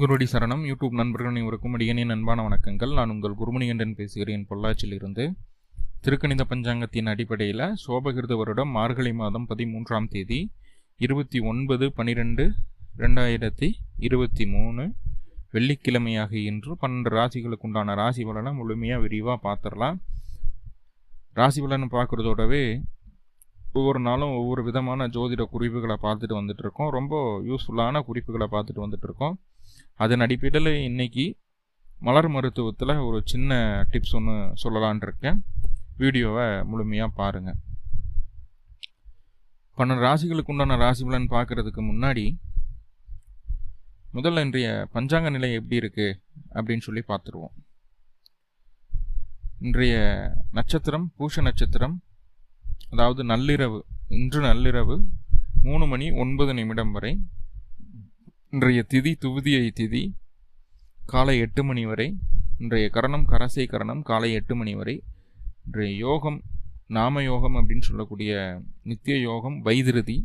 குருடி சரணம். யூடியூப் நண்பர்கள் அனைவருக்கும் அடியனின் அன்பான வணக்கங்கள். நான் உங்கள் குருமணிகண்டன் பேசுகிறேன். பொள்ளாச்சியிலிருந்து திருக்கணித பஞ்சாங்கத்தின் அடிப்படையில் சோபகிருத வருடம் மார்கழி மாதம் பதிமூன்றாம் தேதி இருபத்தி ஒன்பது பனிரெண்டு ரெண்டாயிரத்தி இருபத்தி மூணு வெள்ளிக்கிழமையாக இன்று பன்னெண்டு ராசிகளுக்கு உண்டான ராசி பலனை முழுமையாக விரிவாக பார்த்துடலாம் ராசி பலனை பார்க்குறதோடவே ஒவ்வொரு நாளும் ஒவ்வொரு விதமான ஜோதிட குறிப்புகளை பார்த்துட்டு வந்துட்டு இருக்கோம். ரொம்ப யூஸ்ஃபுல்லான குறிப்புகளை பார்த்துட்டு வந்துட்டு இருக்கோம். அதன் அடிப்படையில் இன்னைக்கு மலர் மருத்துவத்தில் ஒரு சின்ன டிப்ஸ் ஒன்று சொல்லலான் இருக்கேன். வீடியோவை முழுமையாக பாருங்கள் பன்னெண்டு ராசிகளுக்கு உண்டான ராசி பலன் பார்க்குறதுக்கு முன்னாடி முதல்ல இன்றைய பஞ்சாங்க நிலை எப்படி இருக்குது அப்படின்னு சொல்லி பார்த்துருவோம் இன்றைய நட்சத்திரம் பூஷ நட்சத்திரம் அதாவது நள்ளிரவு இன்று நள்ளிரவு மூணு மணி ஒன்பது நிமிடம் வரை இன்றைய திதி துவிதியை திதி காலை எட்டு மணி வரை இன்றைய கரணம் கரசை கரணம் காலை எட்டு மணி வரை இன்றைய யோகம் நாம யோகம் அப்படின்னு சொல்லக்கூடிய நித்திய யோகம் வைதிருதி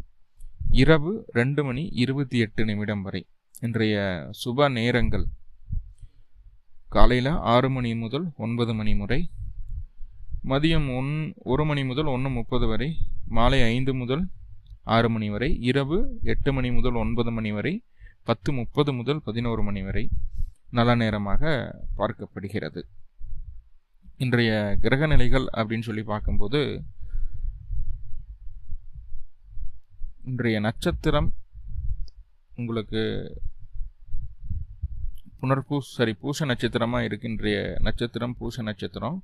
இரவு ரெண்டு மணி இருபத்தி எட்டு நிமிடம் வரை இன்றைய சுப நேரங்கள். காலையில் ஆறு மணி முதல் ஒன்பது மணி முறை மதியம் ஒன் ஒரு மணி முதல் ஒன்று முப்பது வரை மாலை ஐந்து முதல் ஆறு மணி வரை இரவு எட்டு மணி முதல் ஒன்பது மணி வரை பத்து முப்பது முதல் பதினோரு மணி வரை நல்ல நேரமாக பார்க்கப்படுகிறது. இன்றைய கிரக நிலைகள் அப்படின்னு சொல்லி பார்க்கும்போது இன்றைய நட்சத்திரம் உங்களுக்கு புனர்பூஸ் சரி பூச நட்சத்திரமாக இருக்கின்ற நட்சத்திரம் பூச நட்சத்திரம்.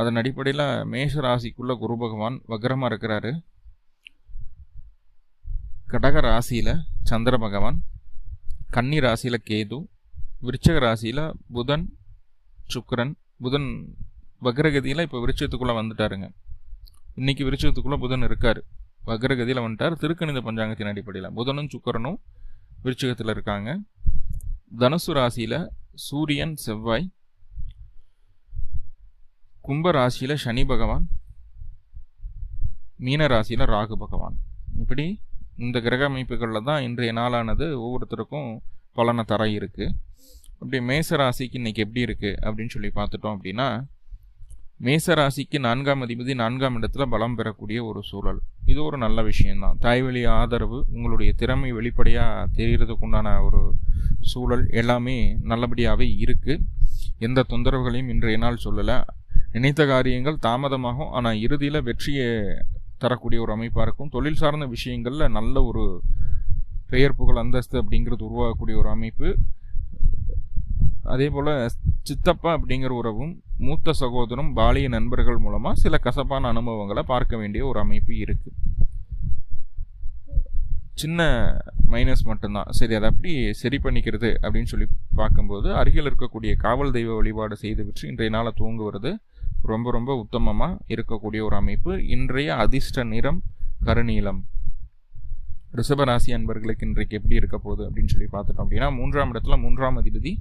அதன் அடிப்படையில் மேஷ ராசிக்குள்ள குரு பகவான் வக்ரமாக இருக்கிறாரு. கடக ராசியில் சந்திர பகவான் கன்னி ராசியில் கேது விருச்சக ராசியில் புதன் சுக்கரன். புதன் வக்ரகதியில் இப்போ விருச்சத்துக்குள்ளே வந்துட்டாருங்க. இன்னைக்கு விருச்சத்துக்குள்ளே புதன் இருக்கார். வக்ரகதியில் வந்துட்டார். திருக்கணித பஞ்சாங்கத்தின் அடிப்படையில் புதனும் சுக்கரனும் விருச்சகத்தில் இருக்காங்க. தனுசு ராசியில் சூரியன் செவ்வாய். கும்ப ராசியில் சனி பகவான். மீன ராசியில் ராகு பகவான். இப்படி இந்த கிரக அமைப்புகளில் தான் இன்றைய நாளானது ஒவ்வொருத்தருக்கும் பலனை தர இருக்குது அப்படி மேச ராசிக்கு இன்றைக்கி எப்படி இருக்குது அப்படின்னு சொல்லி பார்த்துட்டோம் அப்படின்னா மேச ராசிக்கு நான்காம் அதிபதி நான்காம் இடத்துல பலம் பெறக்கூடிய ஒரு சூழல். இது ஒரு நல்ல விஷயம்தான். தாய்வழி ஆதரவு உங்களுடைய திறமை வெளிப்படையாக தெரியறதுக்கு உண்டான ஒரு சூழல் எல்லாமே நல்லபடியாகவே இருக்குது எந்த தொந்தரவுகளையும் இன்றைய நாள் சொல்லலை. நினைத்த காரியங்கள் தாமதமாகும். ஆனால் இறுதியில் வெற்றியை தரக்கூடிய ஒரு அமைப்பாக இருக்கும். தொழில் சார்ந்த விஷயங்களில் நல்ல ஒரு பெயர் புகழ் அந்தஸ்து அப்படிங்கிறது உருவாகக்கூடிய ஒரு அமைப்பு. அதே போல் சித்தப்பா அப்படிங்கிற உறவும் மூத்த சகோதரம் பாலிய நண்பர்கள் மூலமாக சில கசப்பான அனுபவங்களை பார்க்க வேண்டிய ஒரு அமைப்பு இருக்குது சின்ன மைனஸ் மட்டும்தான். சரி அதை அப்படி சரி பண்ணிக்கிறது அப்படின்னு சொல்லி பார்க்கும்போது அருகில் இருக்கக்கூடிய காவல் தெய்வ வழிபாடு செய்து விற்று இன்றைய நாளை தூங்குவது ரொம்ப ரொம்ப உத்தமமாக இருக்கக்கூடிய ஒரு அமைப்பு. இன்றைய அதிர்ஷ்ட நிறம் கருநீலம். ரிஷபராசி அன்பர்களுக்கு இன்றைக்கு எப்படி இருக்க போகுது அப்படின்னு சொல்லி பார்த்துட்டோம் அப்படின்னா மூன்றாம் இடத்துல மூன்றாம் அதிபதி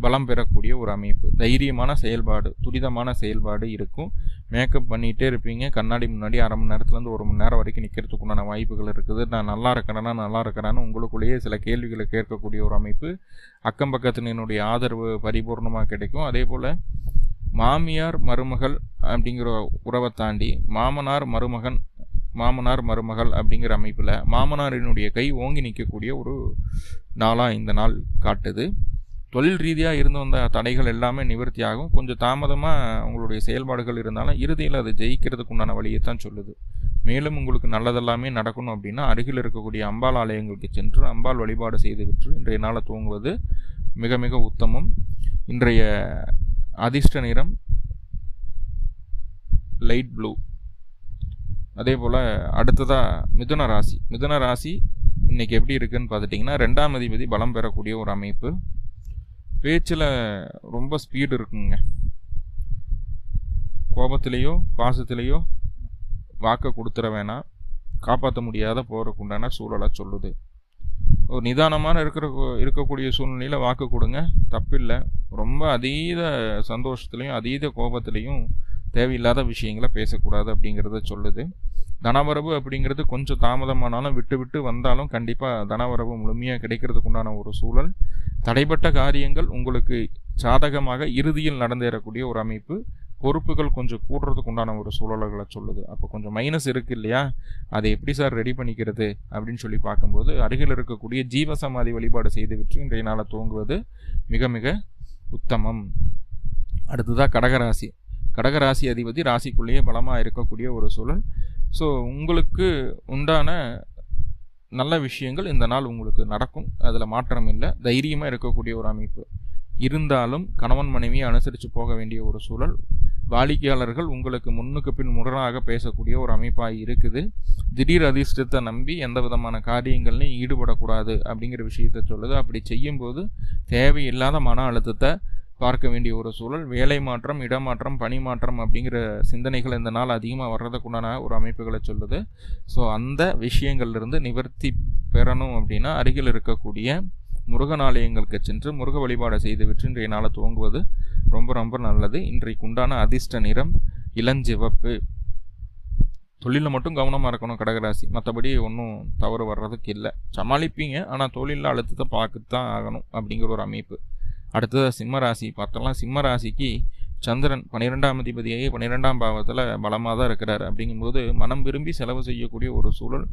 பலம் பெறக்கூடிய ஒரு அமைப்பு. தைரியமான செயல்பாடு துரிதமான செயல்பாடு இருக்கும். மேக்கப் பண்ணிகிட்டே இருப்பீங்க. கண்ணாடி முன்னாடி அரை மணி நேரத்துலேருந்து ஒரு மணி நேரம் வரைக்கும் நிற்கிறதுக்கு உண்டான வாய்ப்புகள் இருக்குது. நான் நல்லா இருக்கிறேன்னா நல்லா இருக்கிறேன்னு உங்களுக்குள்ளேயே சில கேள்விகளை கேட்கக்கூடிய ஒரு அமைப்பு. அக்கம் பக்கத்தினுடைய ஆதரவு பரிபூர்ணமாக கிடைக்கும். அதே போல் மாமியார் மருமகள் அப்படிங்கிற உறவை தாண்டி மாமனார் மருமகன் மாமனார் மருமகள் அப்படிங்கிற அமைப்பில் மாமனாரினுடைய கை ஓங்கி நிற்கக்கூடிய ஒரு நாளாக இந்த நாள் காட்டுது. தொழில் ரீதியாக இருந்து வந்த தடைகள் எல்லாமே நிவர்த்தி ஆகும். கொஞ்சம் தாமதமாக உங்களுடைய செயல்பாடுகள் இருந்தாலும் இறுதியில் அது ஜெயிக்கிறதுக்கு உண்டான வழியை தான் சொல்லுது. மேலும் உங்களுக்கு நல்லதெல்லாமே நடக்கணும் அப்படின்னா அருகில் இருக்கக்கூடிய அம்பாள் ஆலயங்களுக்கு சென்று அம்பாள் வழிபாடு செய்துவிட்டு இன்றைய நாளை தூங்குவது மிக மிக உத்தமம். இன்றைய அதிர்ஷ்ட நிறம் லைட் ப்ளூ அதே போல் அடுத்ததாக மிதுன ராசி. மிதுன ராசி இன்னைக்கு எப்படி இருக்குன்னு பார்த்துட்டிங்கன்னா ரெண்டாம் அதிபதி பலம் பெறக்கூடிய ஒரு அமைப்பு. பேச்சில் ரொம்ப ஸ்பீடு இருக்குங்க. கோபத்திலேயோ பாசத்திலேயோ வாக்கை கொடுத்துட வேணாம். காப்பாற்ற முடியாத போகிறதுக்கு உண்டான சூழலை சொல்லுது. ஒரு நிதானமான இருக்கிற இருக்கக்கூடிய சூழ்நிலையில் வாக்கு கொடுங்க. தப்பில்லை. ரொம்ப அதீத சந்தோஷத்துலேயும் அதீத கோபத்துலேயும் தேவையில்லாத விஷயங்களை பேசக்கூடாது அப்படிங்கிறத சொல்லுது. தனவரவு அப்படிங்கிறது கொஞ்சம் தாமதமானாலும் விட்டு விட்டு வந்தாலும் கண்டிப்பாக தனவரவு முழுமையாக கிடைக்கிறதுக்கு உண்டான ஒரு சூழல். தடைப்பட்ட காரியங்கள் உங்களுக்கு சாதகமாக இறுதியில் நடந்தேறக்கூடிய ஒரு அமைப்பு. பொறுப்புகள் கொஞ்சம் கூடுறதுக்கு உண்டான ஒரு சூழல்களை சொல்லுது. அப்போ கொஞ்சம் மைனஸ் இருக்கு இல்லையா? அதை எப்படி சார் ரெடி பண்ணிக்கிறது அப்படின்னு சொல்லி பார்க்கும்போது அருகில் இருக்கக்கூடிய ஜீவசமாதி வழிபாடு செய்துவிட்டு இன்றைய நாளை துவங்குவது மிக மிக உத்தமம். அடுத்ததாக கடகராசி. கடகராசி அதிபதி ராசிக்குள்ளேயே பலமாக இருக்கக்கூடிய ஒரு சூழல். ஸோ உங்களுக்கு உண்டான நல்ல விஷயங்கள் இந்த நாள் உங்களுக்கு நடக்கும். அதில் மாற்றம் இல்லை. தைரியமாக இருக்கக்கூடிய ஒரு அமைப்பு. இருந்தாலும் கணவன் மனைவியை அனுசரித்து போக வேண்டிய ஒரு சூழல். வாடிக்கையாளர்கள் உங்களுக்கு முன்னுக்கு பின் முரணாக பேசக்கூடிய ஒரு அமைப்பாக இருக்குது. திடீர் அதிர்ஷ்டத்தை நம்பி எந்த விதமான காரியங்கள்லையும் ஈடுபடக்கூடாது அப்படிங்கிற விஷயத்த சொல்லுது. அப்படி செய்யும்போது தேவையில்லாத மன அழுத்தத்தை பார்க்க வேண்டிய ஒரு சூழல். வேலை மாற்றம் இடமாற்றம் பணி மாற்றம் அப்படிங்கிற சிந்தனைகள் இந்த நாள் அதிகமாக வர்றதுக்குண்டான ஒரு அமைப்புகளை சொல்லுது. ஸோ அந்த விஷயங்கள்லேருந்து நிவர்த்தி பெறணும் அப்படின்னா அருகில் இருக்கக்கூடிய முருகன் ஆலயங்களுக்கு சென்று முருக வழிபாடு செய்துவிட்டு இன்றைய நாளை துவங்குவது ரொம்ப ரொம்ப நல்லது. இன்றைக்கு உண்டான அதிர்ஷ்ட நிறம் இளஞ்சிவப்பு. தொழிலில் மட்டும் கவனமாக இருக்கணும் கடகராசி. மற்றபடி ஒன்றும் தவறு வர்றதுக்கு இல்லை. சமாளிப்பீங்க. ஆனால் தொழிலில் அழுத்தத்தை பார்த்து தான் ஆகணும் அப்படிங்கிற ஒரு அமைப்பு. அடுத்தது சிம்ம ராசி பார்த்தோம்னா சிம்ம ராசிக்கு சந்திரன் பன்னிரெண்டாம் அதிபதியாகி பன்னிரெண்டாம் பாவத்தில் பலமாக தான் இருக்கிறார். அப்படிங்கும்போது மனம் விரும்பி செலவு செய்யக்கூடிய ஒரு சூழல்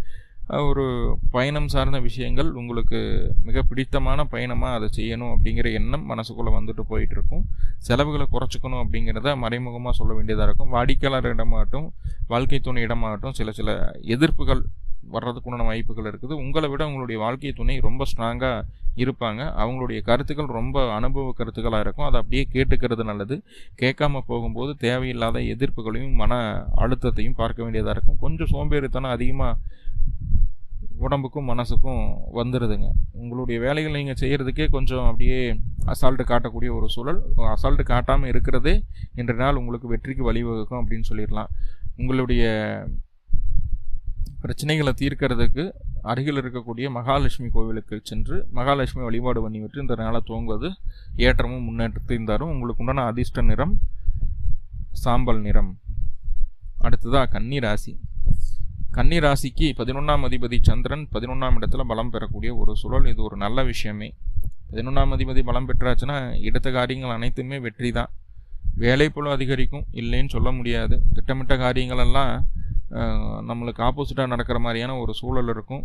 ஒரு பயணம் சார்ந்த விஷயங்கள் உங்களுக்கு மிக பிடித்தமான பயணமாக அதை செய்யணும் அப்படிங்கிற எண்ணம் மனசுக்குள்ளே வந்துட்டு போயிட்டு இருக்கும் செலவுகளை குறைச்சிக்கணும் அப்படிங்கிறத மறைமுகமாக சொல்ல வேண்டியதாக இருக்கும். வாடிக்கையாளர் இடமாகட்டும் வாழ்க்கை துணை இடமாகட்டும் சில சில எதிர்ப்புகள் வர்றதுக்குண்டான வாய்ப்புகள் இருக்குது. உங்களை விட உங்களுடைய வாழ்க்கை துணை ரொம்ப ஸ்ட்ராங்காக இருப்பாங்க. அவங்களுடைய கருத்துக்கள் ரொம்ப அனுபவ கருத்துக்களாக இருக்கும். அதை அப்படியே கேட்டுக்கிறது நல்லது. கேட்காம போகும்போது தேவையில்லாத எதிர்ப்புகளையும் மன அழுத்தத்தையும் பார்க்க வேண்டியதாக இருக்கும். கொஞ்சம் சோம்பேறித்தனம் அதிகமாக உடம்புக்கும் மனசுக்கும் வந்துடுதுங்க உங்களுடைய வேலைகள் நீங்கள் செய்கிறதுக்கே கொஞ்சம் அப்படியே அசால்ட்டு காட்டக்கூடிய ஒரு சூழல். அசால்ட்டு காட்டாமல் இருக்கிறதே இன்ற நாள் உங்களுக்கு வெற்றிக்கு வழிவகுக்கும் அப்படின்னு சொல்லிடலாம். உங்களுடைய பிரச்சனைகளை தீர்க்கிறதுக்கு அருகில் இருக்கக்கூடிய மகாலட்சுமி கோவிலுக்கு சென்று மகாலட்சுமி வழிபாடு பண்ணிவிட்டு இந்த நாளை துவங்குவது ஏற்றமும் முன்னேற்றத்தையும் தரும். உங்களுக்கு உண்டான அதிர்ஷ்ட நிறம் சாம்பல் நிறம். அடுத்ததாக கன்னி ராசி. கன்னி ராசிக்கு பதினொன்றாம் அதிபதி சந்திரன் பதினொன்றாம் இடத்துல பலம் பெறக்கூடிய ஒரு சூழல். இது ஒரு நல்ல விஷயமே. பதினொன்றாம் அதிபதி பலம் பெற்றாச்சுன்னா எடுத்த காரியங்கள் அனைத்துமே வெற்றி தான். வேலை போல அதிகரிக்கும் இல்லைன்னு சொல்ல முடியாது. திட்டமிட்ட காரியங்களெல்லாம் நம்மளுக்கு ஆப்போசிட்டாக நடக்கிற மாதிரியான ஒரு சூழல் இருக்கும்.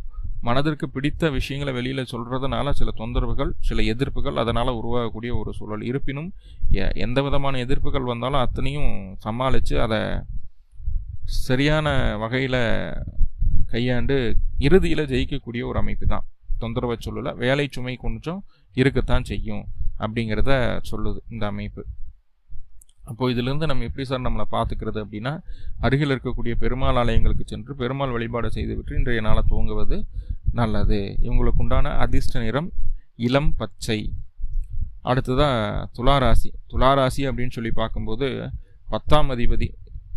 மனதிற்கு பிடித்த விஷயங்களை வெளியில் சொல்கிறதுனால சில தொந்தரவுகள் சில எதிர்ப்புகள் அதனால் உருவாகக்கூடிய ஒரு சூழல். இருப்பினும் எந்த விதமான எதிர்ப்புகள் வந்தாலும் அத்தனையும் சமாளித்து அதை சரியான வகையில் கையாண்டு இறுதியில் ஜெயிக்கக்கூடிய ஒரு அமைப்பு தான். தொந்தரவை சொல்லலை வேலை சுமை கொஞ்சம் இருக்கத்தான் செய்யும் அப்படிங்கிறத சொல்லுது இந்த அமைப்பு. அப்போ இதிலிருந்து நம்ம எப்படி சார் நம்மளை பார்த்துக்கிறது அப்படின்னா அருகில் இருக்கக்கூடிய பெருமாள் ஆலயங்களுக்கு சென்று பெருமாள் வழிபாடு செய்துவிட்டு இன்றைய நாளை துவங்குவது நல்லது. இவங்களுக்கு உண்டான அதிர்ஷ்ட நிறம் இளம் பச்சை. அடுத்ததாக துளாராசி. துளாராசி அப்படின்னு சொல்லி பார்க்கும்போது பத்தாம் அதிபதி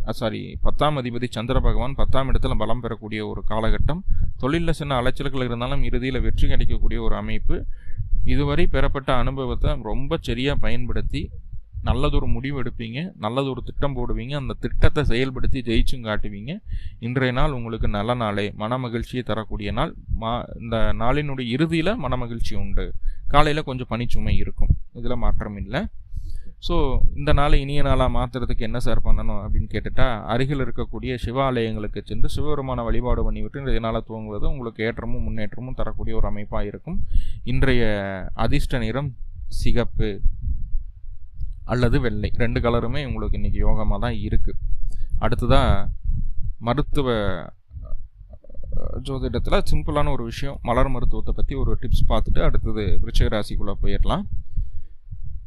சாரி பத்தாம் அதிபதி சந்திர பகவான் பத்தாம் இடத்துல பலம் பெறக்கூடிய ஒரு காலகட்டம். தொழிலில் சின்ன அலைச்சல்கள் இருந்தாலும் இறுதியில் வெற்றி கிடைக்கக்கூடிய ஒரு அமைப்பு. இதுவரை பெறப்பட்ட அனுபவத்தை ரொம்ப சரியாக பயன்படுத்தி நல்லதொரு முடிவு எடுப்பீங்க நல்லதொரு திட்டம் போடுவீங்க அந்த திட்டத்தை செயல்படுத்தி ஜெயிச்சும் காட்டுவீங்க. இன்றைய நாள் உங்களுக்கு நல்ல நாளே. மன மகிழ்ச்சியை தரக்கூடிய நாள். மா இந்த நாளினுடைய இறுதியில் மன மகிழ்ச்சி உண்டு. காலையில் கொஞ்சம் பனிச்சுமை இருக்கும். இதில் மாற்றம் இல்லை ஸோ இந்த நாளை இனிய நாளாக மாற்றுறதுக்கு என்ன சார் பண்ணணும் அப்படின்னு கேட்டுட்டா அருகில் இருக்கக்கூடிய சிவாலயங்களுக்கு சென்று சிவபெருமான வழிபாடு பண்ணிவிட்டு இன்றைய நாளை துவங்குவது உங்களுக்கு ஏற்றமும் முன்னேற்றமும் தரக்கூடிய ஒரு அமைப்பாக இருக்கும். இன்றைய அதிர்ஷ்ட நிறம் சிகப்பு அல்லது வெள்ளை. ரெண்டு கலருமே உங்களுக்கு இன்றைக்கி யோகமாக தான் இருக்குது அடுத்ததாக மருத்துவ ஜோதிடத்தில் சிம்பிளான ஒரு விஷயம் மலர் மருத்துவத்தை பற்றி ஒரு டிப்ஸ் பார்த்துட்டு அடுத்தது விருச்சிக ராசிக்குள்ளே போயிடலாம்.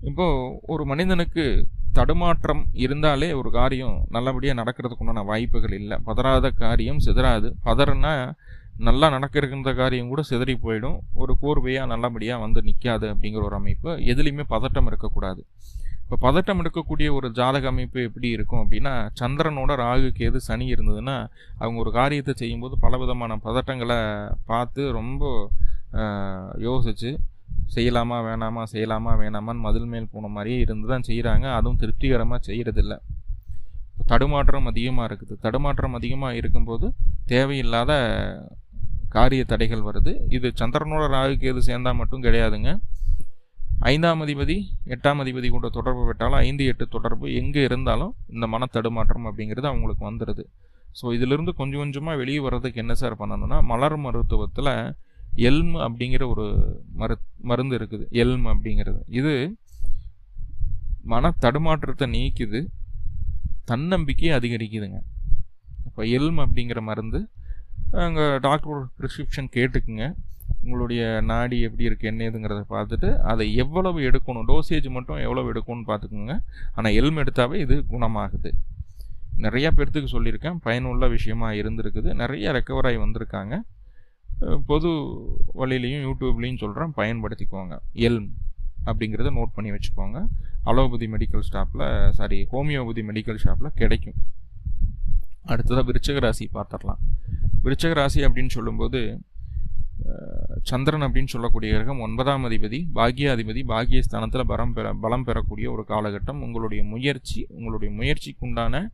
இப்போது ஒரு மனிதனுக்கு தடுமாற்றம் இருந்தாலே ஒரு காரியம் நல்லபடியாக நடக்கிறதுக்கு உண்டான வாய்ப்புகள் இல்லை. பதறாத காரியம் சிதறாது. பதறனா நல்லா நடக்கிருக்கின்ற காரியம் கூட சிதறி போயிடும். ஒரு கோர்வையாக நல்லபடியாக வந்து நிற்காது அப்படிங்கிற ஒரு அமைப்பு எதுலேயுமே பதட்டம் இருக்கக்கூடாது. இப்போ பதட்டம் எடுக்கக்கூடிய ஒரு ஜாதக அமைப்பு எப்படி இருக்கும் அப்படின்னா சந்திரனோட ராகுக்கு எது சனி இருந்ததுன்னா அவங்க ஒரு காரியத்தை செய்யும்போது பலவிதமான பதட்டங்களை பார்த்து ரொம்ப யோசித்து செய்யலாமா வேணாமா செய்யலாமா வேணாமான்னு மதில் மேல் போன மாதிரியே இருந்து தான் செய்கிறாங்க அதுவும் திருப்திகரமாக செய்கிறதில்ல தடுமாற்றம் அதிகமாக இருக்குது. தடுமாற்றம் அதிகமாக இருக்கும்போது தேவையில்லாத காரிய தடைகள் வருது. இது சந்திரனோட ராகுக்கு எது சேர்ந்தால் மட்டும் கிடையாதுங்க. ஐந்தாம் அதிபதி எட்டாம் அதிபதி கொண்ட தொடர்பு பெற்றாலும் ஐந்து எட்டு தொடர்பு எங்கே இருந்தாலும் இந்த மன தடுமாற்றம் அப்படிங்கிறது அவங்களுக்கு வந்துடுது ஸோ இதிலிருந்து கொஞ்சம் கொஞ்சமாக வெளியே வர்றதுக்கு என்ன சார் பண்ணணும்னா மலர் மருத்துவத்தில் எல்ம் அப்படிங்கிற ஒரு மரு மருந்து இருக்குது. எல்ம் அப்படிங்கிறது. இது மன தடுமாற்றத்தை நீக்குது. தன்னம்பிக்கையை அதிகரிக்குதுங்க. இப்போ எல்ம் அப்படிங்கிற மருந்து அங்கே டாக்டர் ப்ரிஸ்கிரிப்ஷன் கேட்டுக்குங்க. உங்களுடைய நாடி எப்படி இருக்குது என்ன ஏதுங்கிறத பார்த்துட்டு அதை எவ்வளவு எடுக்கணும் டோசேஜ் மட்டும் எவ்வளவு எடுக்கணும்னு பார்த்துக்குங்க. ஆனால் எல்ம் எடுத்தாவே இது குணமாகுது. நிறையா பேர்த்துக்கு சொல்லியிருக்கேன் பயனுள்ள விஷயமாக இருந்திருக்குது. நிறைய ரெக்கவர் ஆகி வந்திருக்காங்க. பொது வழியிலையும் யூடியூப்லேயும் சொல்கிறேன் பயன்படுத்திக்கோங்க. எல்ம் அப்படிங்கிறத நோட் பண்ணி வச்சுக்கோங்க. அலோபதி மெடிக்கல் ஷாப்பில் சாரி ஹோமியோபதி மெடிக்கல் ஷாப்பில் கிடைக்கும். அடுத்ததாக விருச்சக ராசி பார்த்துடலாம். விருச்சக ராசி அப்படின்னு சொல்லும்போது சந்திரன் அப்படின்னு சொல்லக்கூடிய கிரகம் ஒன்பதாம் அதிபதி பாக்கியாதிபதி பாக்கியஸ்தானத்தில் பலம் பெற பலம் பெறக்கூடிய ஒரு காலகட்டம். உங்களுடைய முயற்சி உங்களுடைய முயற்சிக்குண்டான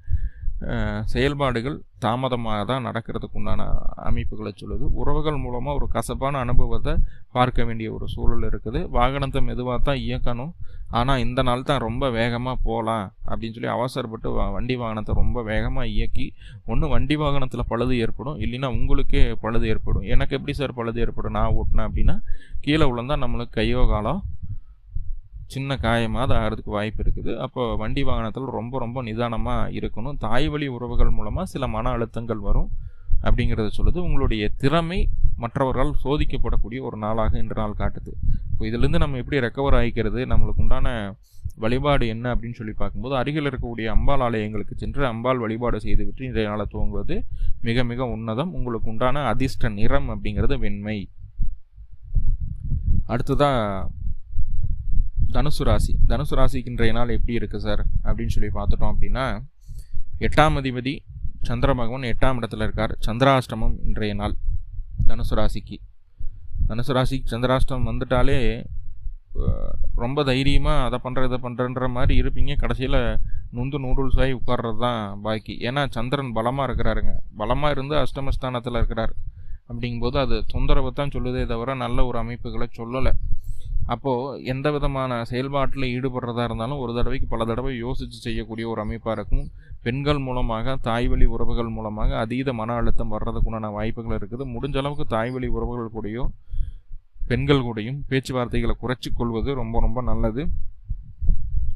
செயல்பாடுகள் தாமதமாக தான் நடக்கிறதுக்கு உண்டான அமைப்புகளை சொல்லுது. உறவுகள் மூலமாக ஒரு கசப்பான அனுபவத்தை பார்க்க வேண்டிய ஒரு சூழல் இருக்குது. வாகனத்தை மெதுவாக தான் இயக்கணும். ஆனால் இந்த நாள் தான் ரொம்ப வேகமாக போகலாம் அப்படின்னு சொல்லி அவசரப்பட்டு வண்டி வாகனத்தை ரொம்ப வேகமாக இயக்கி ஒன்று வண்டி வாகனத்தில் பழுது ஏற்படும். இல்லைன்னா உங்களுக்கே பழுது ஏற்படும். எனக்கு எப்படி சார் பழுது ஏற்படும்? நான் ஓட்டினேன் அப்படின்னா கீழே விழுந்தா நம்மளுக்கு கையோ காலோ சின்ன காயமாக அது ஆகிறதுக்கு வாய்ப்பு இருக்குது. அப்போ வண்டி வாகனத்தில் ரொம்ப ரொம்ப நிதானமாக இருக்கணும். தாய் வழி உறவுகள் மூலமாக சில மன அழுத்தங்கள் வரும் அப்படிங்கிறத சொல்லுது. உங்களுடைய திறமை மற்றவர்கள் சோதிக்கப்படக்கூடிய ஒரு நாளாக இன்று நாள் காட்டுது. இப்போ இதிலேருந்து நம்ம எப்படி ரெக்கவர் ஆகிக்கிறது? நம்மளுக்கு உண்டான வழிபாடு என்ன அப்படின்னு சொல்லி பார்க்கும்போது அருகில் இருக்கக்கூடிய அம்பாள் ஆலயங்களுக்கு சென்று அம்பாள் வழிபாடு செய்துவிட்டு இன்றைய நாளை துவங்குவது மிக மிக உன்னதம். உங்களுக்கு உண்டான அதிர்ஷ்ட நிறம் அப்படிங்கிறது வெண்மை. அடுத்ததாக தனுசு ராசி. தனுசு ராசிக்கு இன்றைய நாள் எப்படி இருக்குது சார்? அப்படின்னு சொல்லி பார்த்துட்டோம் அப்படின்னா எட்டாம் அதிபதி சந்திர பகவான் எட்டாம் இடத்துல இருக்கார். சந்திராஷ்டமம் இன்றைய நாள் தனுசு ராசிக்கு. தனுசு ராசிக்கு சந்திராஷ்டமம் வந்துட்டாலே ரொம்ப தைரியமாக அதை பண்ணுற இதை பண்ணுறன்ற மாதிரி இருப்பீங்க. கடைசியில் நுந்து நூடுல்ஸ் ஆகி உட்கார்றது தான் பாக்கி. ஏன்னா சந்திரன் பலமாக இருக்கிறாருங்க. பலமாக இருந்து அஷ்டமஸ்தானத்தில் இருக்கிறார். அப்படிங்கும்போது அது தொந்தரவை தான் சொல்லுதே தவிர நல்ல ஒரு அமைப்புகளை சொல்லலை. அப்போது எந்த விதமான செயல்பாட்டில் ஈடுபடுறதா இருந்தாலும் ஒரு தடவைக்கு பல தடவை யோசித்து செய்யக்கூடிய ஒரு அமைப்பாக இருக்கும். பெண்கள் மூலமாக தாய்வழி உறவுகள் மூலமாக அதீத மன அழுத்தம் வர்றதுக்குண்டான வாய்ப்புகள் இருக்குது. முடிஞ்ச அளவுக்கு தாய்வழி உறவுகள் கூடயோ பெண்கள் கூடயும் பேச்சுவார்த்தைகளை குறைச்சி கொள்வது ரொம்ப ரொம்ப நல்லது.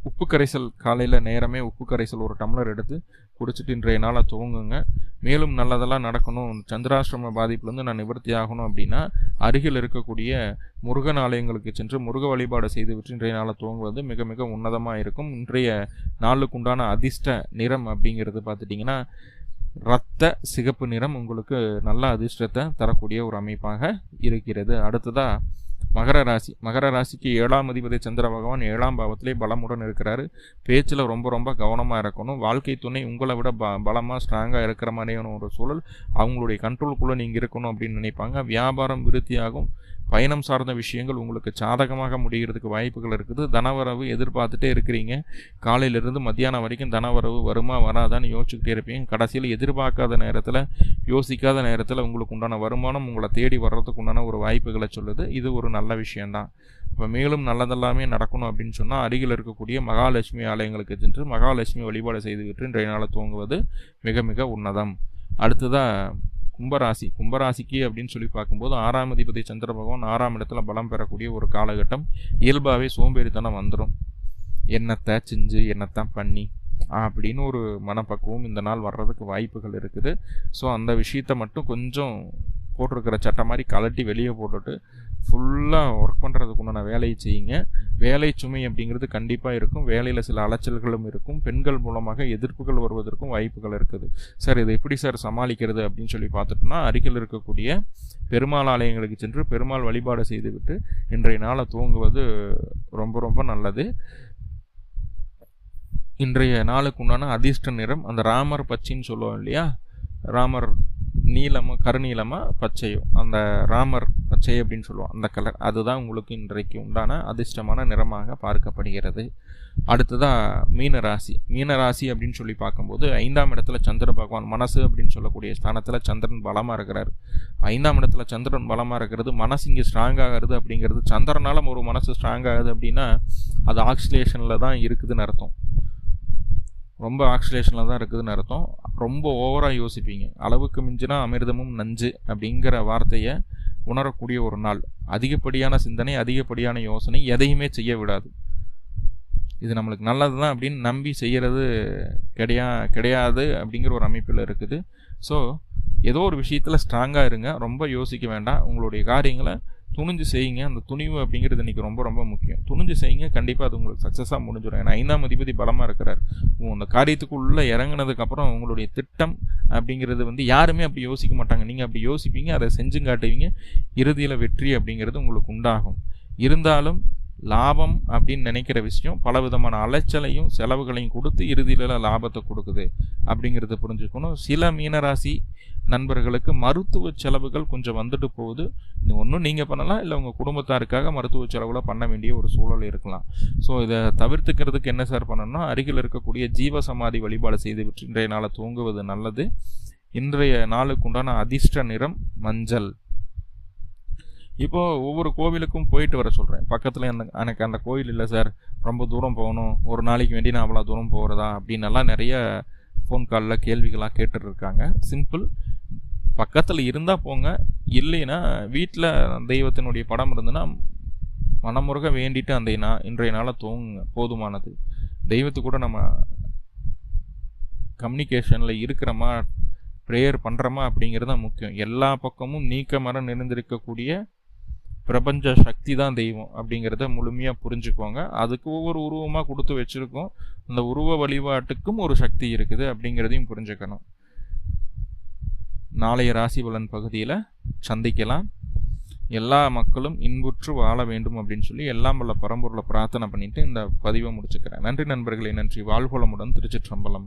உப்பு கரைசல் காலையில் நேரமே உப்பு கரைசல் ஒரு டம்ளர் எடுத்து குடிச்சிட்டு இன்றைய நாளை துவங்குங்க. மேலும் நல்லதெல்லாம் நடக்கணும். சந்திராசிரம பாதிப்புலேருந்து நான் நிவர்த்தி ஆகணும் அப்படின்னா அருகில் இருக்கக்கூடிய முருகன் ஆலயங்களுக்கு சென்று முருக வழிபாடு செய்துவிட்டு இன்றைய நாளை துவங்குவது மிக மிக உன்னதமாக இருக்கும். இன்றைய நாளுக்குண்டான அதிர்ஷ்ட நிறம் அப்படிங்கிறது பார்த்துட்டிங்கன்னா ரத்த சிகப்பு நிறம் உங்களுக்கு நல்ல அதிர்ஷ்டத்தை தரக்கூடிய ஒரு அமைப்பாக இருக்கிறது. அடுத்ததாக மகர ராசி மகர ராசிக்கு ஏழாம் அதிபதி சந்திர பகவான் ஏழாம் பாவத்திலே பலமுடன் இருக்கிறாரு. பேச்சில் ரொம்ப ரொம்ப கவனமாக இருக்கணும். வாழ்க்கை துணை உங்களை விட ப பலமாக ஸ்ட்ராங்காக இருக்கிற மாதிரியான ஒரு சூழல் அவங்களுடைய கண்ட்ரோலுக்குள்ளே நீங்கள் இருக்கணும் அப்படின்னு நினைப்பாங்க. வியாபாரம் விருத்தியாகும். பயணம் சார்ந்த விஷயங்கள் உங்களுக்கு சாதகமாக முடிகிறதுக்கு வாய்ப்புகள் இருக்குது. தனவரவு எதிர்பார்த்துட்டே இருக்கிறீங்க. காலையிலிருந்து மத்தியானம் வரைக்கும் தனவரவு வருமா வராதான்னு யோசிச்சுக்கிட்டே இருப்பீங்க. கடைசியில் எதிர்பார்க்காத நேரத்தில் யோசிக்காத நேரத்தில் உங்களுக்கு உண்டான வருமானம் உங்களை தேடி வர்றதுக்கு உண்டான ஒரு வாய்ப்புகளை சொல்லுது. இது ஒரு நல்ல விஷயம்தான். இப்போ மேலும் நல்லதெல்லாமே நடக்கணும் அப்படின்னு சொன்னால் அருகில் இருக்கக்கூடிய மகாலட்சுமி ஆலயங்களுக்கு சென்று மகாலட்சுமி வழிபாடு செய்துவிட்டு இன்றைய நாளை தூங்குவது மிக மிக உன்னதம். அடுத்ததாக கும்பராசி கும்பராசிக்கு அப்படின்னு சொல்லி பார்க்கும்போது ஆறாம் அதிபதி சந்திர பகவான் ஆறாம் இடத்துல பலம் பெறக்கூடிய ஒரு காலகட்டம். இயல்பாகவே சோம்பேறித்தனம் வந்துடும் என்னத்தை செஞ்சு என்னத்தான் பண்ணி அப்படின்னு ஒரு மனப்பக்குவம் இந்த நாள் வர்றதுக்கு வாய்ப்புகள் இருக்குது. ஸோ அந்த விஷயத்தை மட்டும் கொஞ்சம் போட்டிருக்கிற சட்டை மாதிரி கலட்டி வெளியே போட்டுட்டு ஃபுல்லாக ஒர்க் பண்ணுறதுக்கு உண்டான வேலையை செய்யுங்க. வேலை சுமை அப்படிங்கிறது கண்டிப்பாக இருக்கும். வேலையில் சில அலைச்சல்களும் இருக்கும். பெண்கள் மூலமாக எதிர்ப்புகள் வருவதற்கும் வாய்ப்புகள் இருக்குது. சார் இதை எப்படி சார் சமாளிக்கிறது அப்படின்னு சொல்லி பார்த்துட்டோம்னா அருகில் இருக்கக்கூடிய பெருமாள் ஆலயங்களுக்கு சென்று பெருமாள் வழிபாடு செய்துவிட்டு இன்றைய நாளை தூங்குவது ரொம்ப ரொம்ப நல்லது. இன்றைய நாளுக்கு உண்டான அதிர்ஷ்ட நிறம் அந்த ராமர் பச்சைன்னு சொல்லுவோம் இல்லையா? ராமர் நீலமாக கருநீலமாக பச்சையும் அந்த ராமர் பச்சை அப்படின்னு சொல்லுவோம். அந்த கலர் அதுதான் உங்களுக்கு இன்றைக்கு உண்டான அதிர்ஷ்டமான நிறமாக பார்க்கப்படுகிறது. அடுத்ததாக மீனராசி. மீனராசி அப்படின்னு சொல்லி பார்க்கும்போது ஐந்தாம் இடத்துல சந்திர பகவான் மனசு அப்படின்னு சொல்லக்கூடிய ஸ்தானத்தில் சந்திரன் பலமாக இருக்கிறார். ஐந்தாம் இடத்துல சந்திரன் பலமாக இருக்கிறது மனசு இங்கே ஸ்ட்ராங் ஆகிறது அப்படிங்கிறது சந்திரனால ஒரு மனசு ஸ்ட்ராங் ஆகுது அப்படின்னா அது ஆக்சிலேஷனில் தான் இருக்குதுன்னு அர்த்தம். ரொம்ப ஆக்சிலேஷனில் தான் இருக்குதுன்னு அர்த்தம். ரொம்ப ஓவராக யோசிப்பீங்க. அளவுக்கு மிஞ்சினா அமிர்தமும் நஞ்சு அப்படிங்கிற வார்த்தையை உணரக்கூடிய ஒரு நாள். அதிகப்படியான சிந்தனை அதிகப்படியான யோசனை எதையுமே செய்ய விடாது. இது நம்மளுக்கு நல்லது தான் அப்படின்னு நம்பி செய்கிறது கிடையா கிடையாது அப்படிங்கிற ஒரு அமைப்பில் இருக்குது. ஸோ ஏதோ ஒரு விஷயத்தில் ஸ்ட்ராங்காக இருங்க. ரொம்ப யோசிக்க வேண்டாம். உங்களுடைய காரியங்களை துணிஞ்சு செய்யுங்க. அந்த துணிவு அப்படிங்கிறது இன்றைக்கி ரொம்ப ரொம்ப முக்கியம். துணிஞ்சு செய்யுங்க. கண்டிப்பாக அது உங்களுக்கு சக்ஸஸாக முடிஞ்சிடும். ஏன்னா ஐந்தாம் அதிபதி பலமாக இருக்கிறார். அந்த காரியத்துக்குள்ளே இறங்கினதுக்கப்புறம் உங்களுடைய திட்டம் அப்படிங்கிறது வந்து யாருமே அப்படி யோசிக்க மாட்டாங்க. நீங்கள் அப்படி யோசிப்பீங்க அதை செஞ்சு காட்டுவீங்க. இறுதியில் வெற்றி அப்படிங்கிறது உங்களுக்கு உண்டாகும். இருந்தாலும் லாபம் அப்படின்னு நினைக்கிற விஷயம் பல விதமான அலைச்சலையும் செலவுகளையும் கொடுத்து இறுதியில் லாபத்தை கொடுக்குது அப்படிங்கிறத புரிஞ்சுக்கணும். சில மீனராசி நண்பர்களுக்கு மருத்துவ செலவுகள் கொஞ்சம் வந்துட்டு போகுது. இது ஒன்றும் நீங்கள் பண்ணலாம் இல்லை உங்கள் குடும்பத்தாருக்காக மருத்துவ செலவில் பண்ண வேண்டிய ஒரு சூழல் இருக்கலாம். ஸோ இதை தவிர்த்துக்கிறதுக்கு என்ன சார் பண்ணணும்னா அருகில் இருக்கக்கூடிய ஜீவ சமாதி வழிபாடு செய்து விட்டு இன்றைய நாளை தூங்குவது நல்லது. இன்றைய நாளுக்கு உண்டான அதிர்ஷ்ட நிறம் மஞ்சள். இப்போது ஒவ்வொரு கோவிலுக்கும் போயிட்டு வர சொல்கிறேன் பக்கத்தில் அந்த எனக்கு அந்த கோவில் இல்லை சார். ரொம்ப தூரம் போகணும். ஒரு நாளைக்கு வேண்டி நான் அவ்வளோ தூரம் போகிறதா அப்படின்னெல்லாம் நிறைய ஃபோன் காலில் கேள்விகளாக கேட்டுட்ருக்காங்க. சிம்பிள் பக்கத்தில் இருந்தால் போங்க. இல்லைன்னா வீட்டில் தெய்வத்தினுடைய படம் இருந்ததுன்னா மனமுருக வேண்டிட்டு அந்த நா இன்றைய நாளை தூங்குங்க. போதுமானது. தெய்வத்து கூட நம்ம கம்யூனிகேஷனில் இருக்கிறோமா ப்ரேயர் பண்ணுறோமா அப்படிங்கிறது தான் முக்கியம். எல்லா பக்கமும் நீக்க மரம் நிறைந்திருக்கக்கூடிய பிரபஞ்ச சக்தி தான் தெய்வம் அப்படிங்கிறத முழுமையாக புரிஞ்சுக்கோங்க. அதுக்கு ஒவ்வொரு உருவமாக கொடுத்து வச்சுருக்கோம். அந்த உருவ வழிபாட்டுக்கும் ஒரு சக்தி இருக்குது அப்படிங்கிறதையும் புரிஞ்சுக்கணும். நாளைய ராசி பலன் பகுதியில் சந்திக்கலாம். எல்லா மக்களும் இன்புற்று வாழ வேண்டும் அப்படின்னு சொல்லி எல்லாம் வல்ல பரம்பொருளை பிரார்த்தனை பண்ணிட்டு இந்த பதிவை முடிச்சுக்கிறேன். நன்றி நண்பர்களே நன்றி. வாழ்வளமுடன் திருச்சிற்றம்பலம்.